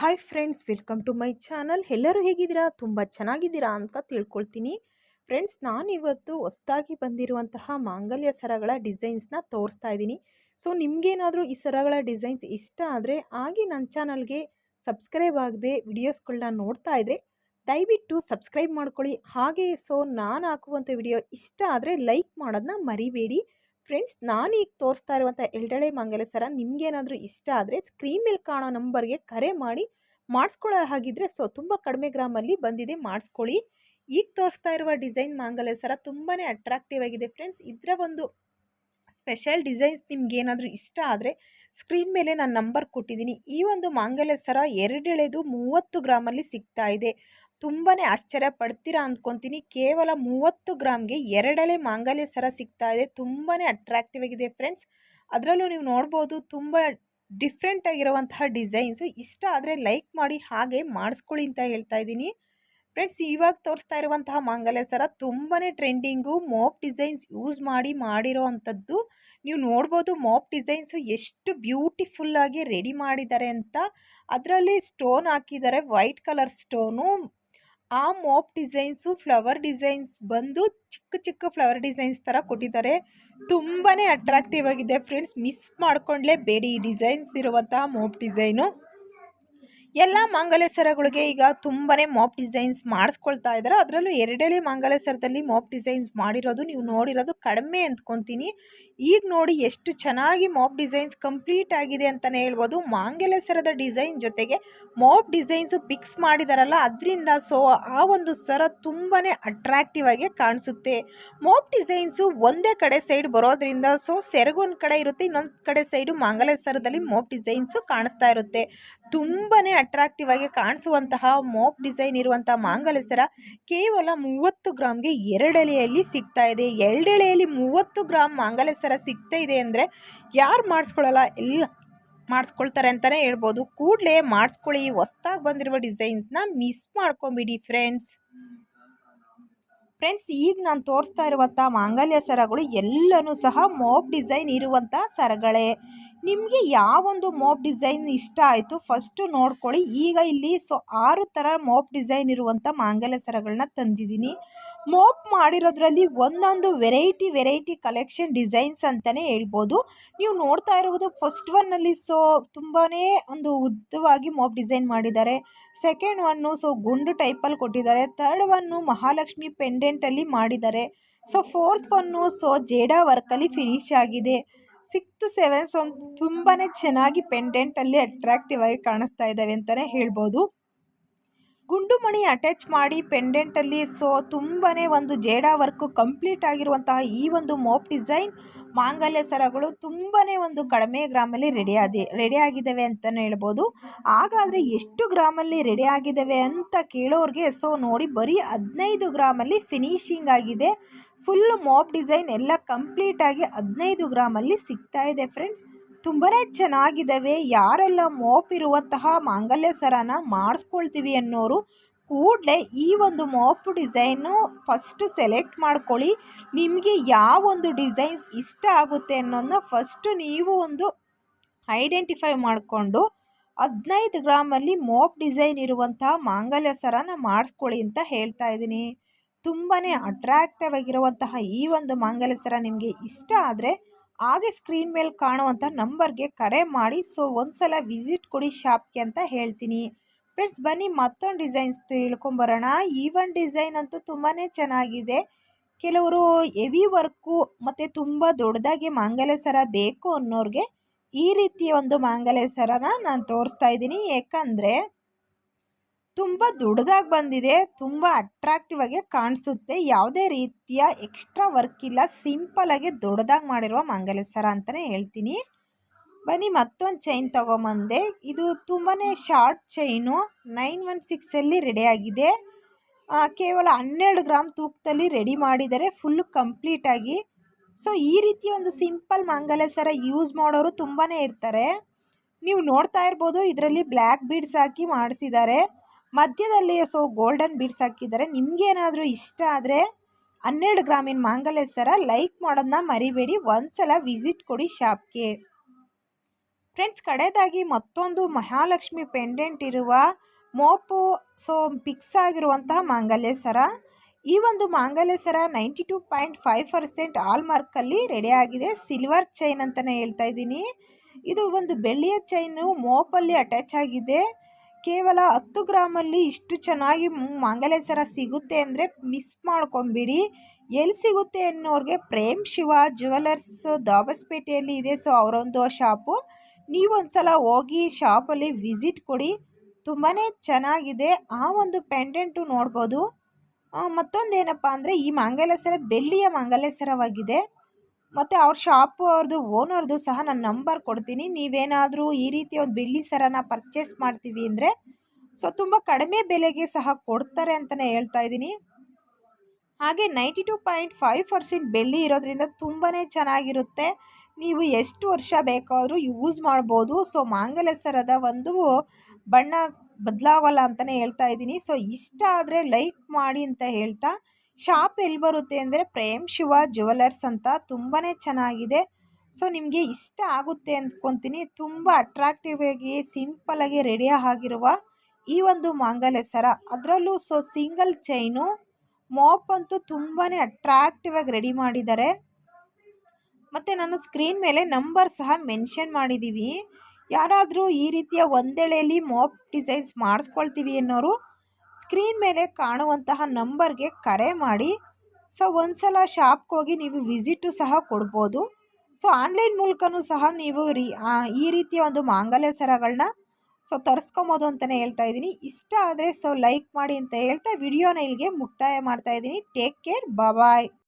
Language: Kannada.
Hi friends welcome to my channel ಎಲ್ಲರೂ ಹೇಗಿದ್ದೀರಾ? ತುಂಬ ಚೆನ್ನಾಗಿದ್ದೀರಾ ಅಂತ ತಿಳ್ಕೊಳ್ತೀನಿ. ಫ್ರೆಂಡ್ಸ್ ನಾನಿವತ್ತು ಹೊಸ್ದಾಗಿ ಬಂದಿರುವಂತಹ ಮಾಂಗಲ್ಯ ಸರಗಳ ಡಿಸೈನ್ಸ್ನ ತೋರಿಸ್ತಾ ಇದ್ದೀನಿ. ಸೊ ನಿಮಗೇನಾದರೂ ಈ ಸರಗಳ ಡಿಸೈನ್ಸ್ ಇಷ್ಟ ಆದರೆ ಹಾಗೆ ನನ್ನ ಚಾನಲ್ಗೆ ಸಬ್ಸ್ಕ್ರೈಬ್ ಆಗದೆ ವಿಡಿಯೋಸ್ಗಳನ್ನ ನೋಡ್ತಾ ಇದ್ದರೆ ದಯವಿಟ್ಟು ಸಬ್ಸ್ಕ್ರೈಬ್ ಮಾಡ್ಕೊಳ್ಳಿ. ಹಾಗೆ ಸೊ ನಾನು ಹಾಕುವಂಥ ವಿಡಿಯೋ ಇಷ್ಟ ಆದರೆ ಲೈಕ್ ಮಾಡೋದನ್ನ ಮರಿಬೇಡಿ. ಫ್ರೆಂಡ್ಸ್ ನಾನು ಈಗ ತೋರಿಸ್ತಾ ಇರುವಂಥ ಎಲ್ಡಳೆ ಮಂಗಲ ಸರ ನಿಮಗೇನಾದರೂ ಇಷ್ಟ ಆದರೆ ಸ್ಕ್ರೀನ್ ಮೇಲೆ ಕಾಣೋ ನಂಬರ್ಗೆ ಕರೆ ಮಾಡಿ ಮಾಡಿಸ್ಕೊಳ್ಳೋ ಹಾಗಿದ್ರೆ ಸೊ ತುಂಬ ಕಡಿಮೆ ಗ್ರಾಮಲ್ಲಿ ಬಂದಿದೆ, ಮಾಡಿಸ್ಕೊಳ್ಳಿ. ಈಗ ತೋರಿಸ್ತಾ ಇರುವ ಡಿಸೈನ್ ಮಾಂಗಲ್ಯ ಸರ ತುಂಬಾ ಅಟ್ರಾಕ್ಟಿವ್ ಆಗಿದೆ ಫ್ರೆಂಡ್ಸ್. ಇದರ ಒಂದು ಸ್ಪೆಷಲ್ ಡಿಸೈನ್ಸ್ ನಿಮ್ಗೇನಾದರೂ ಇಷ್ಟ ಆದರೆ ಸ್ಕ್ರೀನ್ ಮೇಲೆ ನಾನು ನಂಬರ್ ಕೊಟ್ಟಿದ್ದೀನಿ. ಈ ಒಂದು ಮಾಂಗಲ್ಯ ಸರ ಎರಡೆಳೆದು ಮೂವತ್ತು ಗ್ರಾಮಲ್ಲಿ ಸಿಗ್ತಾ ಇದೆ. ತುಂಬಾ ಆಶ್ಚರ್ಯ ಪಡ್ತೀರಾ ಅಂದ್ಕೊತೀನಿ ಕೇವಲ ಮೂವತ್ತು ಗ್ರಾಮ್ಗೆ ಎರಡಲೆ ಮಾಂಗಲ್ಯ ಸರ ಸಿಗ್ತಾ ಇದೆ. ತುಂಬಾ ಅಟ್ರಾಕ್ಟಿವ್ ಆಗಿದೆ ಫ್ರೆಂಡ್ಸ್ ಅದರಲ್ಲೂ ನೀವು ನೋಡ್ಬೋದು ತುಂಬ ಡಿಫ್ರೆಂಟ್ ಆಗಿರುವಂತಹ ಡಿಸೈನ್ಸು ಇಷ್ಟ ಆದರೆ ಲೈಕ್ ಮಾಡಿ, ಹಾಗೆ ಮಾಡಿಸ್ಕೊಳ್ಳಿ ಅಂತ ಹೇಳ್ತಾ ಇದ್ದೀನಿ. ಫ್ರೆಂಡ್ಸ್ ಇವಾಗ ತೋರಿಸ್ತಾ ಇರುವಂತಹ ಮಾಂಗಲ್ಯ ಸರ ತುಂಬಾ ಟ್ರೆಂಡಿಂಗು ಮೋಪ್ ಡಿಸೈನ್ಸ್ ಯೂಸ್ ಮಾಡಿ ಮಾಡಿರೋ ಅಂಥದ್ದು. ನೀವು ನೋಡ್ಬೋದು ಮೋಪ್ ಡಿಸೈನ್ಸು ಎಷ್ಟು ಬ್ಯೂಟಿಫುಲ್ಲಾಗಿ ರೆಡಿ ಮಾಡಿದ್ದಾರೆ ಅಂತ. ಅದರಲ್ಲಿ ಸ್ಟೋನ್ ಹಾಕಿದ್ದಾರೆ ವೈಟ್ ಕಲರ್ ಸ್ಟೋನು ಆ ಮೋಪ್ ಡಿಸೈನ್ಸು, ಫ್ಲವರ್ ಡಿಸೈನ್ಸ್ ಬಂದು ಚಿಕ್ಕ ಚಿಕ್ಕ ಫ್ಲವರ್ ಡಿಸೈನ್ಸ್ ಥರ ಕೊಟ್ಟಿದ್ದಾರೆ. ತುಂಬಾ ಅಟ್ರಾಕ್ಟಿವ್ ಆಗಿದೆ ಫ್ರೆಂಡ್ಸ್. ಮಿಸ್ ಮಾಡ್ಕೊಂಡ್ಲೇಬೇಡಿ ಈ ಡಿಸೈನ್ಸ್ ಇರುವಂತಹ ಮೋಪ್ ಡಿಸೈನು. ಎಲ್ಲ ಮಾಂಗಲ್ಯ ಸರಗಳಿಗೆ ಈಗ ತುಂಬಾ ಮಾಪ್ ಡಿಸೈನ್ಸ್ ಮಾಡಿಸ್ಕೊಳ್ತಾ ಇದ್ದಾರೆ ಅದರಲ್ಲೂ ಎರಡೆಳೆ ಮಾಂಗಲ್ಯ ಸರದಲ್ಲಿ ಮಾಪ್ ಡಿಸೈನ್ಸ್ ಮಾಡಿರೋದು ನೀವು ನೋಡಿರೋದು ಕಡಿಮೆ ಅಂದ್ಕೊತೀನಿ. ಈಗ ನೋಡಿ ಎಷ್ಟು ಚೆನ್ನಾಗಿ ಮಾಪ್ ಡಿಸೈನ್ಸ್ ಕಂಪ್ಲೀಟ್ ಆಗಿದೆ ಅಂತಲೇ ಹೇಳ್ಬೋದು. ಮಾಂಗಲ್ಯ ಸರದ ಡಿಸೈನ್ ಜೊತೆಗೆ ಮಾಪ್ ಡಿಸೈನ್ಸು ಪಿಕ್ಸ್ ಮಾಡಿದಾರಲ್ಲ, ಅದರಿಂದ ಸೊ ಆ ಒಂದು ಸರ ತುಂಬಾ ಅಟ್ರಾಕ್ಟಿವ್ ಆಗಿ ಕಾಣಿಸುತ್ತೆ. ಮಾಪ್ ಡಿಸೈನ್ಸು ಒಂದೇ ಕಡೆ ಸೈಡ್ ಬರೋದ್ರಿಂದ ಸೊ ಸೆರಗೊಂದು ಕಡೆ ಇರುತ್ತೆ, ಇನ್ನೊಂದು ಕಡೆ ಸೈಡು ಮಾಂಗಲ್ಯ ಸರದಲ್ಲಿ ಮೋಪ್ ಡಿಸೈನ್ಸು ಕಾಣಿಸ್ತಾ ಇರುತ್ತೆ. ತುಂಬಾ ಅಟ್ರಾಕ್ಟಿವ್ ಆಗಿ ಕಾಣಿಸುವಂತಹ ಮೋಪ್ ಡಿಸೈನ್ ಇರುವಂತಹ ಮಾಂಗಲ್ಯ ಸರ ಕೇವಲ ಮೂವತ್ತು ಗ್ರಾಮ್ಗೆ ಎರಡೆಲೆಯಲ್ಲಿ ಸಿಗ್ತಾ ಇದೆ. ಎರಡೆಳೆಯಲ್ಲಿ ಮೂವತ್ತು ಗ್ರಾಮ್ ಮಾಂಗಲ್ಯ ಸರ ಸಿಗ್ತಾ ಇದೆ ಅಂದರೆ ಯಾರು ಮಾಡಿಸ್ಕೊಳ್ಳಲ್ಲ ಎಲ್ಲ ಮಾಡಿಸ್ಕೊಳ್ತಾರೆ ಅಂತಲೇ ಹೇಳ್ಬೋದು. ಕೂಡಲೇ ಮಾಡಿಸ್ಕೊಳ್ಳಿ. ಹೊಸ್ದಾಗಿ ಬಂದಿರುವ ಡಿಸೈನ್ಸ್ನ ಮಿಸ್ ಮಾಡ್ಕೊಂಬಿಡಿ ಫ್ರೆಂಡ್ಸ್ ಫ್ರೆಂಡ್ಸ್ ಈಗ ನಾನು ತೋರಿಸ್ತಾ ಇರುವಂಥ ಮಾಂಗಲ್ಯ ಸರಗಳು ಎಲ್ಲನೂ ಸಹ ಮೋಪ್ ಡಿಸೈನ್ ಇರುವಂಥ ಸರಗಳೇ. ನಿಮಗೆ ಯಾವೊಂದು ಮೋಪ್ ಡಿಸೈನ್ ಇಷ್ಟ ಆಯಿತು ಫಸ್ಟು ನೋಡ್ಕೊಳ್ಳಿ. ಈಗ ಇಲ್ಲಿ ಸೊ ಆರು ಥರ ಮೋಪ್ ಡಿಸೈನ್ ಇರುವಂಥ ಮಾಂಗಲ್ಯ ಸರಗಳನ್ನ ತಂದಿದ್ದೀನಿ. ಮೋಪ್ ಮಾಡಿರೋದ್ರಲ್ಲಿ ಒಂದೊಂದು ವೆರೈಟಿ ವೆರೈಟಿ ಕಲೆಕ್ಷನ್ ಡಿಸೈನ್ಸ್ ಅಂತಲೇ ಹೇಳ್ಬೋದು. ನೀವು ನೋಡ್ತಾ ಇರುವುದು ಫಸ್ಟ್ ಒನ್ನಲ್ಲಿ ಸೊ ತುಂಬಾ ಒಂದು ಉದ್ದವಾಗಿ ಮೋಪ್ ಡಿಸೈನ್ ಮಾಡಿದ್ದಾರೆ. ಸೆಕೆಂಡ್ ಒನ್ನು ಸೊ ಗುಂಡು ಟೈಪಲ್ಲಿ ಕೊಟ್ಟಿದ್ದಾರೆ. ಥರ್ಡ್ ಒನ್ನು ಮಹಾಲಕ್ಷ್ಮಿ ಪೆಂಡೆಂಟಲ್ಲಿ ಮಾಡಿದ್ದಾರೆ. ಸೊ ಫೋರ್ತ್ ಒನ್ನು ಸೊ ಜೇಡಾ ವರ್ಕಲ್ಲಿ ಫಿನಿಶ್ ಆಗಿದೆ. ಸಿಕ್ಸ್ತ್ ಸೆವೆನ್ ಸೊ ತುಂಬಾ ಚೆನ್ನಾಗಿ ಪೆಂಡೆಂಟಲ್ಲಿ ಅಟ್ರಾಕ್ಟಿವ್ ಆಗಿ ಕಾಣಿಸ್ತಾ ಇದ್ದಾವೆ ಅಂತಲೇ ಹೇಳ್ಬೋದು. ಗುಂಡು ಮಣಿ ಅಟ್ಯಾಚ್ ಮಾಡಿ ಪೆಂಡೆಂಟಲ್ಲಿ ಸೊ ತುಂಬಾ ಒಂದು ಜೇಡ ವರ್ಕು ಕಂಪ್ಲೀಟ್ ಆಗಿರುವಂತಹ ಈ ಒಂದು ಮೋಪ್ ಡಿಸೈನ್ ಮಾಂಗಲ್ಯ ಸರಗಳು ತುಂಬಾ ಒಂದು ಕಡಿಮೆ ಗ್ರಾಮಲ್ಲಿ ರೆಡಿ ಆದಿ ರೆಡಿ ಆಗಿದ್ದಾವೆ ಅಂತಲೇ ಹೇಳ್ಬೋದು. ಹಾಗಾದರೆ ಎಷ್ಟು ಗ್ರಾಮಲ್ಲಿ ರೆಡಿ ಆಗಿದ್ದಾವೆ ಅಂತ ಕೇಳೋರಿಗೆ ಸೊ ನೋಡಿ ಬರೀ ಹದಿನೈದು ಗ್ರಾಮಲ್ಲಿ ಫಿನಿಶಿಂಗ್ ಆಗಿದೆ. ಫುಲ್ ಮಾಪ್ ಡಿಸೈನ್ ಎಲ್ಲ ಕಂಪ್ಲೀಟಾಗಿ ಹದಿನೈದು ಗ್ರಾಮಲ್ಲಿ ಸಿಗ್ತಾ ಇದೆ ಫ್ರೆಂಡ್ಸ್ ತುಂಬಾ ಚೆನ್ನಾಗಿದ್ದಾವೆ ಯಾರೆಲ್ಲ ಮೋಪ್ ಇರುವಂತಹ ಮಾಂಗಲ್ಯ ಸರನ ಮಾಡಿಸ್ಕೊಳ್ತೀವಿ ಅನ್ನೋರು ಕೂಡಲೇ ಈ ಒಂದು ಮಾಪ್ ಡಿಸೈನು ಫಸ್ಟ್ ಸೆಲೆಕ್ಟ್ ಮಾಡ್ಕೊಳ್ಳಿ. ನಿಮಗೆ ಯಾವ ಒಂದು ಡಿಸೈನ್ಸ್ ಇಷ್ಟ ಆಗುತ್ತೆ ಅನ್ನೋದನ್ನ ಫಸ್ಟು ನೀವು ಒಂದು ಐಡೆಂಟಿಫೈ ಮಾಡಿಕೊಂಡು ಹದಿನೈದು ಗ್ರಾಮಲ್ಲಿ ಮೋಪ್ ಡಿಸೈನ್ ಇರುವಂತಹ ಮಾಂಗಲ್ಯ ಸರನ ಮಾಡಿಸ್ಕೊಳ್ಳಿ ಅಂತ ಹೇಳ್ತಾ ಇದ್ದೀನಿ. ತುಂಬಾ ಅಟ್ರಾಕ್ಟಿವ್ ಆಗಿರುವಂತಹ ಈ ಒಂದು ಮಾಂಗಲ್ಯ ಸರ ನಿಮಗೆ ಇಷ್ಟ ಆದರೆ ಹಾಗೆ ಸ್ಕ್ರೀನ್ ಮೇಲೆ ಕಾಣುವಂಥ ನಂಬರ್ಗೆ ಕರೆ ಮಾಡಿ. ಸೊ ಒಂದು ಸಲ ವಿಸಿಟ್ ಕೊಡಿ ಶಾಪ್ಗೆ ಅಂತ ಹೇಳ್ತೀನಿ. ಫ್ರೆಂಡ್ಸ್ ಬನ್ನಿ ಮತ್ತೊಂದು ಡಿಸೈನ್ಸ್ ತಿಳ್ಕೊಂಬರೋಣ. ಈ ಒಂದು ಡಿಸೈನ್ ಅಂತೂ ತುಂಬಾ ಚೆನ್ನಾಗಿದೆ. ಕೆಲವರು ಹೆವಿ ವರ್ಕು ಮತ್ತು ತುಂಬ ದೊಡ್ಡದಾಗಿ ಮಾಂಗಲ್ಯ ಸರ ಬೇಕು ಅನ್ನೋರಿಗೆ ಈ ರೀತಿಯ ಒಂದು ಮಾಂಗಲ್ಯ ಸರನ ನಾನು ತೋರಿಸ್ತಾ ಇದ್ದೀನಿ. ಯಾಕಂದರೆ ತುಂಬ ದೊಡ್ಡದಾಗಿ ಬಂದಿದೆ, ತುಂಬ ಅಟ್ರಾಕ್ಟಿವ್ ಆಗಿ ಕಾಣಿಸುತ್ತೆ. ಯಾವುದೇ ರೀತಿಯ ಎಕ್ಸ್ಟ್ರಾ ವರ್ಕ್ ಇಲ್ಲ ಸಿಂಪಲಾಗಿ ದೊಡ್ಡದಾಗಿ ಮಾಡಿರುವ ಮಂಗಲ ಸರ ಅಂತಲೇ ಹೇಳ್ತೀನಿ. ಬನ್ನಿ, ಮತ್ತೊಂದು ಚೈನ್ ತೊಗೊಂಬಂದೆ. ಇದು ತುಂಬಾ ಶಾರ್ಟ್ ಚೈನು ನೈನ್ ಒನ್ ಸಿಕ್ಸಲ್ಲಿ ರೆಡಿಯಾಗಿದೆ ಕೇವಲ ಹನ್ನೆರಡು ಗ್ರಾಮ್ ತೂಕದಲ್ಲಿ ರೆಡಿ ಮಾಡಿದರೆ ಫುಲ್ಲು ಕಂಪ್ಲೀಟಾಗಿ ಸೊ ಈ ರೀತಿ ಒಂದು ಸಿಂಪಲ್ ಮಂಗಲ ಸರ ಯೂಸ್ ಮಾಡೋರು ತುಂಬಾ ಇರ್ತಾರೆ. ನೀವು ನೋಡ್ತಾ ಇರ್ಬೋದು, ಇದರಲ್ಲಿ ಬ್ಲ್ಯಾಕ್ ಬೀಡ್ಸ್ ಹಾಕಿ ಮಾಡಿಸಿದ್ದಾರೆ. ಮಧ್ಯದಲ್ಲಿ ಸೊ ಗೋಲ್ಡನ್ ಬೀಡ್ಸ್ ಹಾಕಿದ್ದಾರೆ. ನಿಮಗೇನಾದರೂ ಇಷ್ಟ ಆದರೆ ಹನ್ನೆರಡು ಗ್ರಾಮಿನ ಮಾಂಗಲ್ಯ ಸರ ಲೈಕ್ ಮಾಡೋದನ್ನ ಮರಿಬೇಡಿ. ಒಂದು ಸಲ ವಿಸಿಟ್ ಕೊಡಿ ಶಾಪ್ಗೆ ಫ್ರೆಂಡ್ಸ್ ಕಡೆಯದಾಗಿ ಮತ್ತೊಂದು ಮಹಾಲಕ್ಷ್ಮಿ ಪೆಂಡೆಂಟ್ ಇರುವ ಮೋಪು ಸೊ ಪಿಕ್ಸ್ ಆಗಿರುವಂತಹ ಮಾಂಗಲ್ಯ ಸರ, ಈ ಒಂದು ಮಾಂಗಲ್ಯ ಸರ ninety two point five percent all ಮಾರ್ಕಲ್ಲಿ ರೆಡಿಯಾಗಿದೆ ಸಿಲ್ವರ್ ಚೈನ್ ಅಂತಲೇ ಹೇಳ್ತಾ ಇದ್ದೀನಿ. ಇದು ಒಂದು ಬೆಳ್ಳಿಯ ಚೈನು ಮೋಪಲ್ಲಿ ಅಟ್ಯಾಚ್ ಆಗಿದೆ. ಕೇವಲ ಹತ್ತು ಗ್ರಾಮಲ್ಲಿ ಇಷ್ಟು ಚೆನ್ನಾಗಿ ಮಾಂಗಲ್ಯ ಸಿಗುತ್ತೆ ಅಂದರೆ ಮಿಸ್ ಮಾಡ್ಕೊಂಬಿಡಿ. ಎಲ್ಲಿ ಸಿಗುತ್ತೆ ಅನ್ನೋರಿಗೆ ಪ್ರೇಮ್, ಶಿವ ಜುವೆಲರ್ಸ್ ದಾಬಸ್ಪೇಟೆಯಲ್ಲಿ ಇದೆ. ಸೊ ಅವರೊಂದು ಶಾಪು. ನೀವೊಂದು ಸಲ ಹೋಗಿ ಶಾಪಲ್ಲಿ ವಿಸಿಟ್ ಕೊಡಿ. ತುಂಬಾ ಚೆನ್ನಾಗಿದೆ. ಆ ಒಂದು ಪೆಂಡೆಂಟು ನೋಡ್ಬೋದು. ಮತ್ತೊಂದೇನಪ್ಪ ಅಂದರೆ ಈ ಮಾಂಗಲ್ಯ ಬೆಳ್ಳಿಯ ಮಾಂಗಲ್ಯ ಮತ್ತು ಅವ್ರ ಶಾಪು ಅವ್ರದ್ದು ಓನರ್ದು ಸಹ ನಾನು ನಂಬರ್ ಕೊಡ್ತೀನಿ. ನೀವೇನಾದರೂ ಈ ರೀತಿ ಒಂದು ಬೆಳ್ಳಿ ಸರನ ಪರ್ಚೇಸ್ ಮಾಡ್ತೀವಿ ಅಂದರೆ ಸೊ ತುಂಬ ಕಡಿಮೆ ಬೆಲೆಗೆ ಸಹ ಕೊಡ್ತಾರೆ ಅಂತಲೇ ಹೇಳ್ತಾ ಇದ್ದೀನಿ. ಹಾಗೆ ninety two point five percent ಬೆಳ್ಳಿ ಇರೋದ್ರಿಂದ ತುಂಬಾ ಚೆನ್ನಾಗಿರುತ್ತೆ. ನೀವು ಎಷ್ಟು ವರ್ಷ ಬೇಕಾದರೂ ಯೂಸ್ ಮಾಡ್ಬೋದು. ಸೊ ಮಾಂಗಲ್ಯ ಸರದ ಒಂದು ಬಣ್ಣ ಬದಲಾವಲ್ಲ ಅಂತಲೇ ಹೇಳ್ತಾ ಇದ್ದೀನಿ. ಸೊ ಇಷ್ಟ ಆದರೆ ಲೈಕ್ ಮಾಡಿ ಅಂತ ಹೇಳ್ತಾ ಶಾಪ್ ಎಲ್ಲಿ ಬರುತ್ತೆ ಅಂದರೆ ಪ್ರೇಮ್, ಶಿವ ಜುವೆಲರ್ಸ್ ಅಂತ ತುಂಬಾ ಚೆನ್ನಾಗಿದೆ. ಸೊ, ನಿಮಗೆ ಇಷ್ಟ ಆಗುತ್ತೆ ಅಂದ್ಕೊತೀನಿ ತುಂಬ ಅಟ್ರಾಕ್ಟಿವ್ ಆಗಿ ಸಿಂಪಲಾಗಿ ರೆಡಿ ಆಗಿರುವ ಈ ಒಂದು ಮಾಂಗಲ್ಯ ಸರ. ಅದರಲ್ಲೂ ಸೊ ಸಿಂಗಲ್ ಚೈನು ಮೋಪ್ ಅಂತೂ ತುಂಬಾ ಅಟ್ರಾಕ್ಟಿವ್ ಆಗಿ ರೆಡಿ ಮಾಡಿದ್ದಾರೆ. ಮತ್ತು ನಾನು ಸ್ಕ್ರೀನ್ ಮೇಲೆ ನಂಬರ್ ಸಹ ಮೆನ್ಷನ್ ಮಾಡಿದ್ದೀವಿ ಯಾರಾದರೂ ಈ ರೀತಿಯ ಒಂದೆಳೆಯಲ್ಲಿ ಮೋಪ್ ಡಿಸೈನ್ಸ್ ಮಾಡಿಸ್ಕೊಳ್ತೀವಿ ಅನ್ನೋರು ಸ್ಕ್ರೀನ್ ಮೇಲೆ ಕಾಣುವಂತಹ ನಂಬರ್ಗೆ ಕರೆ ಮಾಡಿ. ಸೊ ಒಂದು ಸಲ ಶಾಪ್ಗೆ ಹೋಗಿ ನೀವು ವಿಸಿಟು ಸಹ ಕೊಡ್ಬೋದು. ಸೊ ಆನ್ಲೈನ್ ಮೂಲಕನೂ ಸಹ ನೀವು ರೀ ಈ ರೀತಿಯ ಒಂದು ಮಾಂಗಲ್ಯ ಸರಗಳನ್ನ ಸೊ, ತರಿಸ್ಕೊಬೋದು ಅಂತಲೇ ಹೇಳ್ತಾ ಇದ್ದೀನಿ. ಇಷ್ಟ ಆದರೆ ಸೊ ಲೈಕ್ ಮಾಡಿ ಅಂತ ಹೇಳ್ತಾ ವಿಡಿಯೋನ ಇಲ್ಲಿಗೆ ಮುಕ್ತಾಯ ಮಾಡ್ತಾ ಇದ್ದೀನಿ. Take care bye